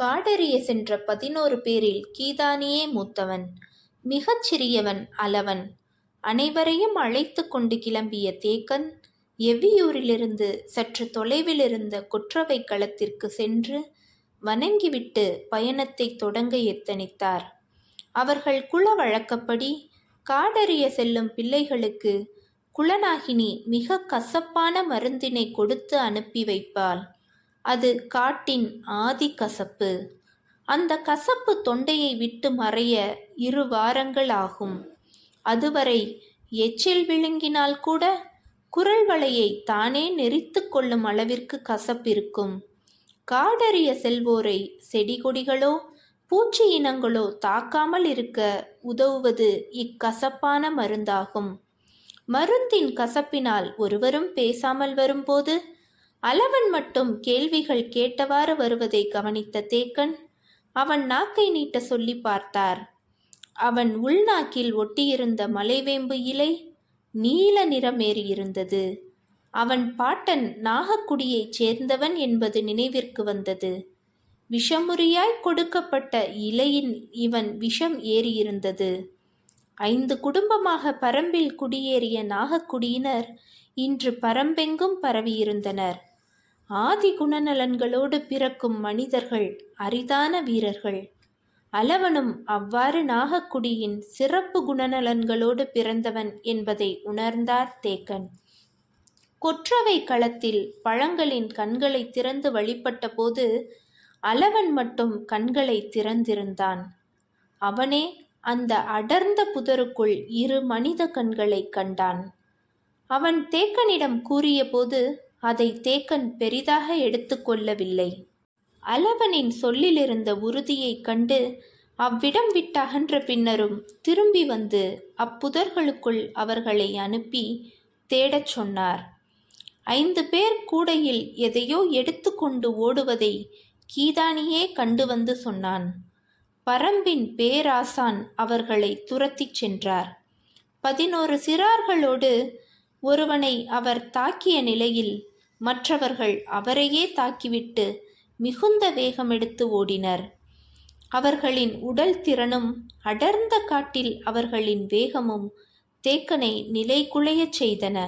காடறிய சென்ற பதினோரு பேரில் கீதானியே மூத்தவன். மிகச் சிறியவன் அளவன். அனைவரையும் அழைத்து கொண்டு கிளம்பிய தேக்கன் எவ்வியூரிலிருந்து சற்று தொலைவில் இருந்த குற்றவை களத்திற்கு சென்று வணங்கிவிட்டு பயணத்தை தொடங்க எத்தனித்தார். அவர்கள் குல வழக்கப்படி காடறிய செல்லும் பிள்ளைகளுக்கு குலநாகினி மிக கசப்பான மருந்தினை கொடுத்து அனுப்பி வைப்பாள். அது காட்டின் ஆதி கசப்பு. அந்த கசப்பு தொண்டையை விட்டு மறைய இரு வாரங்கள் ஆகும். அதுவரை எச்சில் விழுங்கினால் கூட குரல் வலையை தானே நெறித்து கொள்ளும் அளவிற்கு கசப்பிருக்கும். காடறிய செல்வோரை செடி கொடிகளோ பூச்சி இனங்களோ தாக்காமல் இருக்க உதவுவது இக்கசப்பான மருந்தாகும். மருந்தின் கசப்பினால் ஒருவரும் பேசாமல் வரும்போது அளவன் மட்டும் கேள்விகள் கேட்டவாறு வருவதை கவனித்த தேக்கன் அவன் நாக்கை நீட்ட சொல்லி பார்த்தார். அவன் உள்நாக்கில் ஒட்டியிருந்த மலைவேம்பு இலை நீல நிறமேறியிருந்தது. அவன் பாட்டன் நாகக்குடியைச் சேர்ந்தவன் என்பது நினைவிற்கு வந்தது. விஷமுறியாய் கொடுக்கப்பட்ட இலையின் இவன் விஷம் ஏறியிருந்தது. ஐந்து குடும்பமாக பரம்பில் குடியேறிய நாகக்குடியினர் இன்று பரம்பெங்கும் பரவியிருந்தனர். ஆதி குணநலன்களோடு பிறக்கும் மனிதர்கள் அரிதான வீரர்கள். அளவனும் அவ்வாறு நாகக்குடியின் சிறப்பு குணநலன்களோடு பிறந்தவன் என்பதை உணர்ந்தார் தேக்கன். கொற்றவை களத்தில் பழங்களின் கண்களை திறந்து வழிபட்ட போது அளவன் மட்டும் கண்களை திறந்திருந்தான். அவனே அந்த அடர்ந்த புதருக்குள் இரு மனித கண்களை கண்டான். அவன் தேக்கனிடம் கூறியபோது அதை தேக்கன் பெரிதாக எடுத்துக்கொள்ளவில்லை அளவனின் சொல்லிலிருந்த உறுதியைக் கண்டு அவ்விடம் விட்டகன்ற பின்னரும் திரும்பி வந்து அப்புதர்களுக்குள் அவர்களை அனுப்பி தேடச் சொன்னார். ஐந்து பேர் கூடையில் எதையோ எடுத்துக்கொண்டு ஓடுவதை கீதானியே கண்டு வந்து சொன்னான். பரம்பின் பேராசான் அவர்களை துரத்திச் சென்றார். பதினோரு சிறார்களோடு ஒருவனை அவர் தாக்கிய நிலையில் மற்றவர்கள் அவரையே தாக்கிவிட்டு மிகுந்த வேகம் எடுத்து ஓடினர். அவர்களின் உடல் திறனும் அடர்ந்த காட்டில் அவர்களின் வேகமும் தேக்கனை நிலைகுலையச் செய்தன.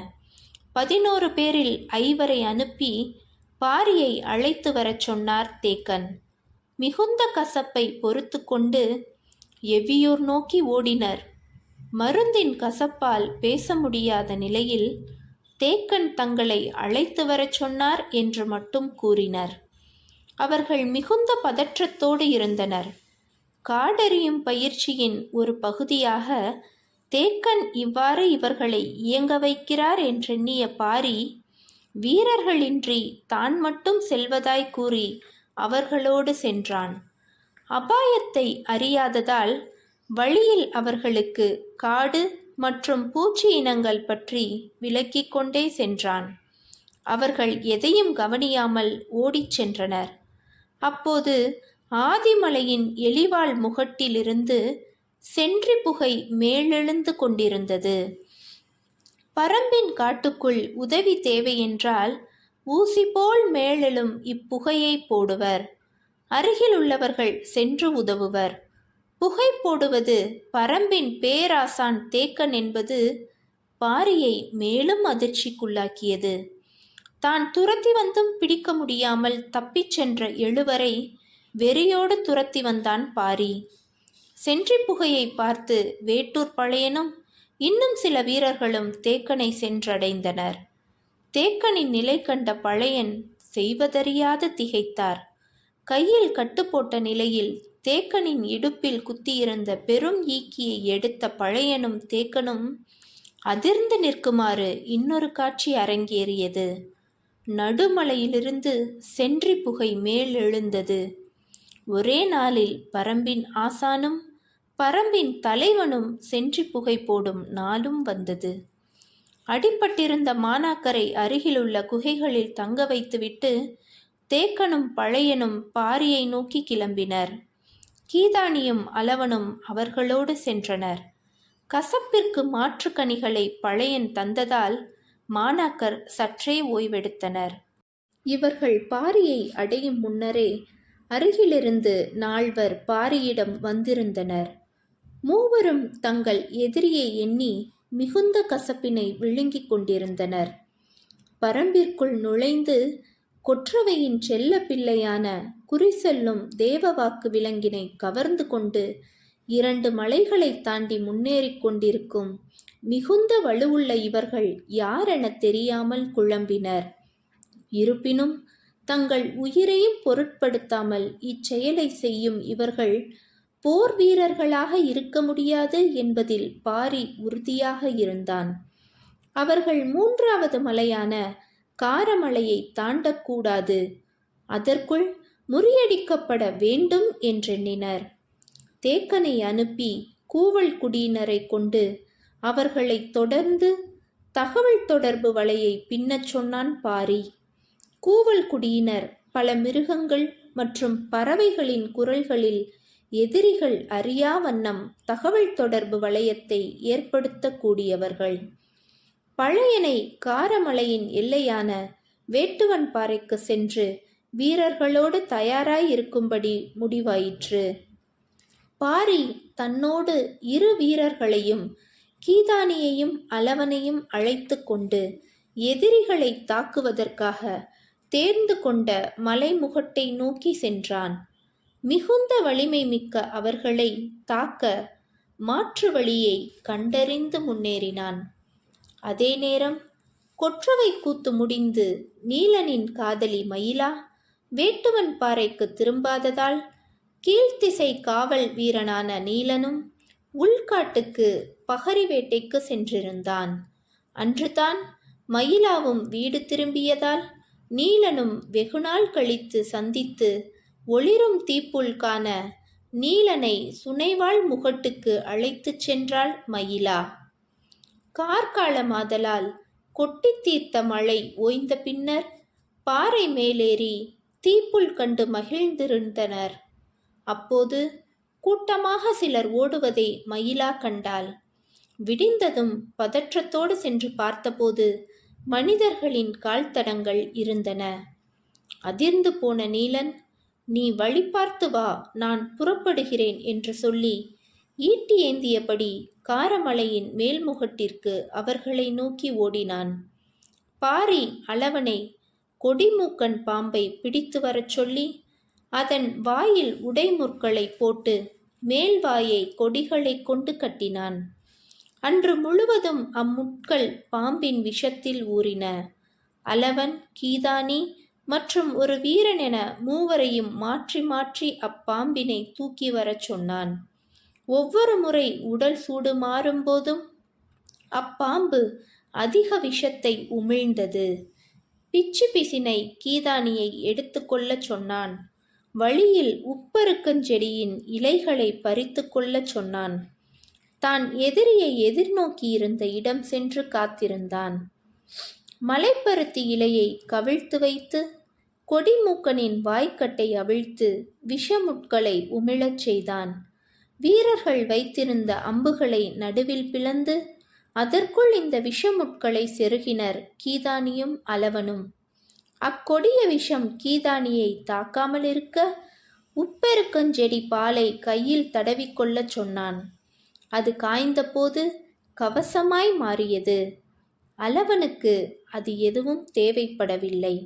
பதினோரு பேரில் ஐவரை அனுப்பி பாரியை அழைத்து வரச் சொன்னார் தேக்கன். மிகுந்த கசப்பை பொறுத்து கொண்டு எவ்வியூர் நோக்கி ஓடினர். மருந்தின் கசப்பால் பேச முடியாத நிலையில் தேக்கன் தங்களை அழைத்து வரச் சொன்னார் என்று மட்டும் கூறினர். அவர்கள் மிகுந்த பதற்றத்தோடு இருந்தனர். காடறியும் பயிற்சியின் ஒரு பகுதியாக தேக்கன் இவ்வாறு இவர்களை இயங்க வைக்கிறார் என்றெண்ணிய பாரி வீரர்களின்றி தான் மட்டும் செல்வதாய் கூறி அவர்களோடு சென்றான். அபாயத்தை அறியாததால் வழியில் அவர்களுக்கு காடு மற்றும் பூச்சி இனங்கள் பற்றி விளக்கிக் கொண்டே சென்றான். அவர்கள் எதையும் கவனியாமல் ஓடிச் சென்றனர். அப்போது ஆதிமலையின் எலிவாள் முகட்டிலிருந்து சென்றி புகை மேலெழுந்து கொண்டிருந்தது. பரம்பின் காட்டுக்குள் உதவி தேவையென்றால் ஊசி போல் மேலெழும் இப்புகையை போடுவர். அருகிலுள்ளவர்கள் சென்று உதவுவர். புகை போடுவது பரம்பின் பேராசான் தேக்கன் என்பது பாரியை மேலும் அதிர்ச்சிக்குள்ளாக்கியது. தான் துரத்தி வந்தும் பிடிக்க முடியாமல் தப்பிச் சென்ற எழுவரை வெறியோடு துரத்தி வந்தான் பாரி. சென்றி புகையை பார்த்து வேட்டூர் பழையனும் இன்னும் சில வீரர்களும் தேக்கனை சென்றடைந்தனர். தேக்கனின் நிலை கண்ட பழையன் செய்வதறியாது திகைத்தார். கையில் கட்டுப்போட்ட நிலையில் தேக்கனின் இடுப்பில் குத்தியிருந்த பெரும் ஈக்கியை எடுத்த பழையனும் தேக்கனும் அதிர்ந்து நிற்குமாறு இன்னொரு காட்சி அரங்கேறியது. நடுமலையிலிருந்து சென்றி புகை மேல் எழுந்தது. ஒரே நாளில் பரம்பின் ஆசானும் பரம்பின் தலைவனும் சென்றி புகை போடும் நாளும் வந்தது. அடிப்பட்டிருந்த மானாக்கரை அருகிலுள்ள குகைகளில் தங்க வைத்துவிட்டு தேக்கனும் பழையனும் பாரியை நோக்கி கிளம்பினர். கீதானியும் அளவனும் அவர்களோடு சென்றனர். கசப்பிற்கு மாற்று கனிகளை பழையன் தந்ததால் மாணாக்கர் சற்றே ஓய்வெடுத்தனர். இவர்கள் பாரியை அடையும் முன்னரே அருகிலிருந்து நால்வர் பாரியிடம் வந்திருந்தனர். மூவரும் தங்கள் எதிரியை எண்ணி மிகுந்த கசப்பினை விழுங்கிக் கொண்டிருந்தனர். பரம்பிற்குள் நுழைந்து கொற்றவையின் செல்ல பிள்ளையான குறிசெல்லும் தேவவாக்கு விலங்கினை கவர்ந்து கொண்டு இரண்டு மலைகளை தாண்டி முன்னேறிக் கொண்டிருக்கும் மிகுந்த வலுவுள்ள இவர்கள் யாரென தெரியாமல் குழம்பினர். இருப்பினும் தங்கள் உயிரையும் பொருட்படுத்தாமல் இச்செயலை செய்யும் இவர்கள் போர் வீரர்களாக இருக்க முடியாது என்பதில் பாரி உறுதியாக இருந்தான். அவர்கள் மூன்றாவது மலையான காரமலையை தாண்டக்கூடாது. அதற்குள் முறியடிக்கப்பட வேண்டும் என்றெண்ணினர் தேக்கனை அனுப்பி கூவல் குடியினரை கொண்டு அவர்களை தொடர்ந்து தகவல் தொடர்பு வலையை பின்னச் சொன்னான் பாரி. கூவல் குடியினர் பல மிருகங்கள் மற்றும் பறவைகளின் குரல்களில் எதிரிகள் அறியா வண்ணம் தகவல் தொடர்பு வளையத்தை ஏற்படுத்தக்கூடியவர்கள் பழையனை காரமலையின் எல்லையான வேட்டுவன் பாறைக்கு சென்று வீரர்களோடு தயாராய் இருக்கும்படி முடிவாயிற்று. பாரி தன்னோடு இரு வீரர்களையும் கீதானியையும் அளவனையும் அழைத்து கொண்டு எதிரிகளை தாக்குவதற்காக தேர்ந்து கொண்ட மலைமுகட்டை நோக்கி சென்றான். மிகுந்த வலிமை மிக்க அவர்களை தாக்க மாற்று வழியை கண்டறிந்து முன்னேறினான். அதே நேரம் கொற்றவை கூத்து முடிந்து நீலனின் காதலி மயிலா வேட்டுவன் பாறைக்கு திரும்பாததால் கீழ்த்திசை காவல் வீரனான நீலனும் உள்காட்டுக்கு பகரி வேட்டைக்கு சென்றிருந்தான். அன்றுதான் மயிலாவும் வீடு திரும்பியதால் நீலனும் வெகுநாள் கழித்து சந்தித்து ஒளிரும் தீப்புல் காண நீலனை சுனைவாள் முகட்டுக்கு அழைத்துச் சென்றாள் மயிலா. கார்காலமாதலால் கொட்டி தீர்த்த மழை ஓய்ந்த பின்னர் பாறை மேலேறி தீப்புல் கண்டு மகிழ்ந்திருந்தனர். அப்போது கூட்டமாக சிலர் ஓடுவதை மயிலா கண்டாள். விடிந்ததும் பதற்றத்தோடு சென்று பார்த்தபோது மனிதர்களின் கால் தடங்கள் இருந்தன. அதிர்ந்து போன நீலன் நீ வழி பார்த்து வா நான் புறப்படுகிறேன் என்று சொல்லி ஈட்டி ஏந்தியபடி காரமலையின் மேல்முகட்டிற்கு அவர்களை நோக்கி ஓடினான். பாரி அளவனை கொடிமூக்கன் பாம்பை பிடித்து வரச் சொல்லி அதன் வாயில் உடைமுற்களை போட்டு மேல்வாயை கொடிகளை கொண்டு கட்டினான். அன்று முழுவதும் அம்முட்கள் பாம்பின் விஷத்தில் ஊறின. அளவன் கீதானி மற்றும் ஒரு வீரன் என மூவரையும் மாற்றி மாற்றி அப்பாம்பினை தூக்கி வரச் சொன்னான். ஒவ்வொரு முறை உடல் சூடு மாறும்போதும் அப்பாம்பு அதிக விஷத்தை உமிழ்ந்தது. பிச்சு பிசினை கீதானியை எடுத்துக்கொள்ளச் சொன்னான். வழியில் உப்பருக்கஞ்செடியின் இலைகளை பறித்து கொள்ளச் சொன்னான். தான் எதிரியை எதிர்நோக்கியிருந்த இடம் சென்று காத்திருந்தான். மலைப்பருத்தி இலையை கவிழ்த்து வைத்து கொடிமூக்கனின் வாய்க்கட்டை அவிழ்த்து விஷமுட்களை உமிழச் செய்தான். வீரர்கள் வைத்திருந்த அம்புகளை நடுவில் பிளந்து அதற்குள் இந்த விஷமுட்களை செருகினர் கீதானியும் அளவனும் அக்கொடிய விஷம் கீதானியை தாக்காமல் இருக்க உப்பெருக்கஞ்செடி பாலை கையில் தடவிக்கொள்ளச் சொன்னான். அது காய்ந்தபோது கவசமாய் மாறியது. அளவனுக்கு அது எதுவும் தேவைப்படவில்லை.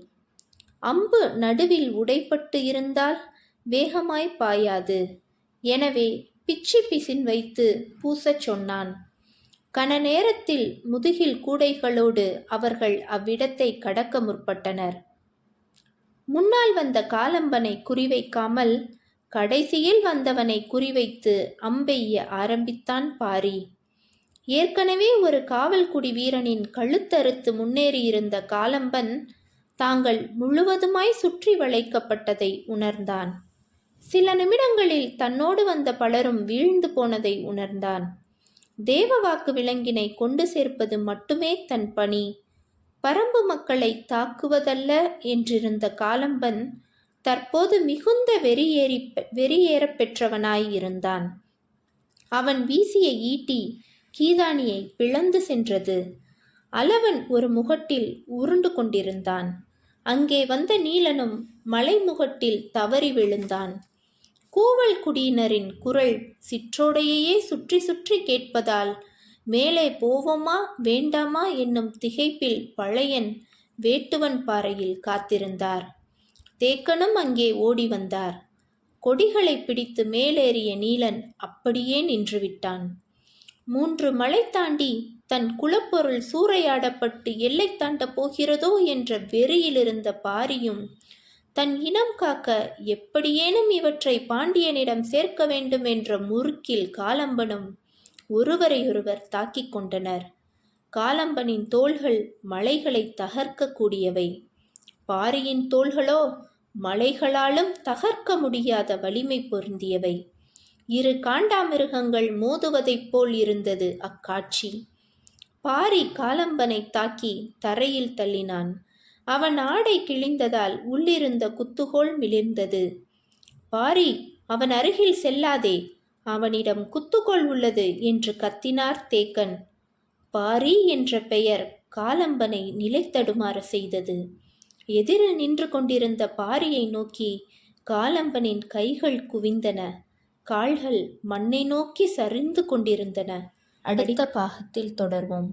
அம்பு நடுவில் உடைப்பட்டு இருந்தால் வேகமாய் பாயாது. எனவே பிச்சி பிசின் வைத்து பூசச் சொன்னான். கன நேரத்தில் முதுகில் கூடைகளோடு அவர்கள் அவ்விடத்தை கடக்க முற்பட்டனர். முன்னால் வந்த காலம்பனை குறிவைக்காமல் கடைசியில் வந்தவனை குறிவைத்து அம்பெய்ய ஆரம்பித்தான் பாரி. ஏற்கனவே ஒரு காவல்குடி வீரனின் கழுத்தறுத்து முன்னேறியிருந்த காலம்பன் தாங்கள் முழுவதுமாய் சுற்றி வளைக்கப்பட்டதை உணர்ந்தான். சில நிமிடங்களில் தன்னோடு வந்த பலரும் வீழ்ந்து போனதை உணர்ந்தான். தேவவாக்கு விலங்கினை கொண்டு சேர்ப்பது மட்டுமே தன் பணி. பரம்பு மக்களை தாக்குவதல்ல என்றிருந்த காலம்பன் தற்போது மிகுந்த வெறியேறி வெறியேற பெற்றவனாய் இருந்தான். அவன் வீசிய ஈட்டி கீதானியை பிளந்து சென்றது. அளவன் ஒரு முகட்டில் உருண்டு கொண்டிருந்தான். அங்கே வந்த நீலனும் மலைமுகட்டில் தவறி விழுந்தான். கூவல் குடியினரின் குரல் சிற்றோடையையே சுற்றி சுற்றி கேட்பதால் மேலே போவோமா வேண்டாமா? என்னும் திகைப்பில் பழையன் வேட்டுவன் பாறையில் காத்திருந்தார். தேக்கனும் அங்கே ஓடி வந்தார். கொடிகளை பிடித்து மேலேறிய நீலன் அப்படியே நின்றுவிட்டான். மூன்று மலை தாண்டி தன் குலப்பொருள் சூறையாடப்பட்டு எல்லை தாண்டப் போகிறதோ? என்ற வெறியிலிருந்த பாரியும் தன் இனம் காக்க எப்படியேனும் இவற்றை பாண்டியனிடம் சேர்க்க வேண்டும் என்ற முறுக்கில் காலம்பனும் ஒருவரையொருவர் தாக்கிக் கொண்டனர். காலம்பனின் தோள்கள் மலைகளை தகர்க்கக்கூடியவை பாரியின் தோள்களோ மலைகளாலும் தகர்க்க முடியாத வலிமை பொருந்தியவை. இரு காண்டாமிருகங்கள் மோதுவதைப் போல் இருந்தது அக்காட்சி. பாரி காலம்பனை தாக்கி தரையில் தள்ளினான். அவன் ஆடை கிழிந்ததால் உள்ளிருந்த குத்துகோல் மிளிர்ந்தது. பாரி அவன் அருகில் செல்லாதே அவனிடம் குத்துக்கோள் உள்ளது என்று கத்தினார் தேக்கன். பாரி என்ற பெயர் காலம்பனை நிலைத்தடுமாற செய்தது. எதிரில் நின்று கொண்டிருந்த பாரியை நோக்கி காலம்பனின் கைகள் குவிந்தன. கால்கள் மண்ணை நோக்கி சரிந்து கொண்டிருந்தன. அடுத்த பாகத்தில் தொடர்வோம்.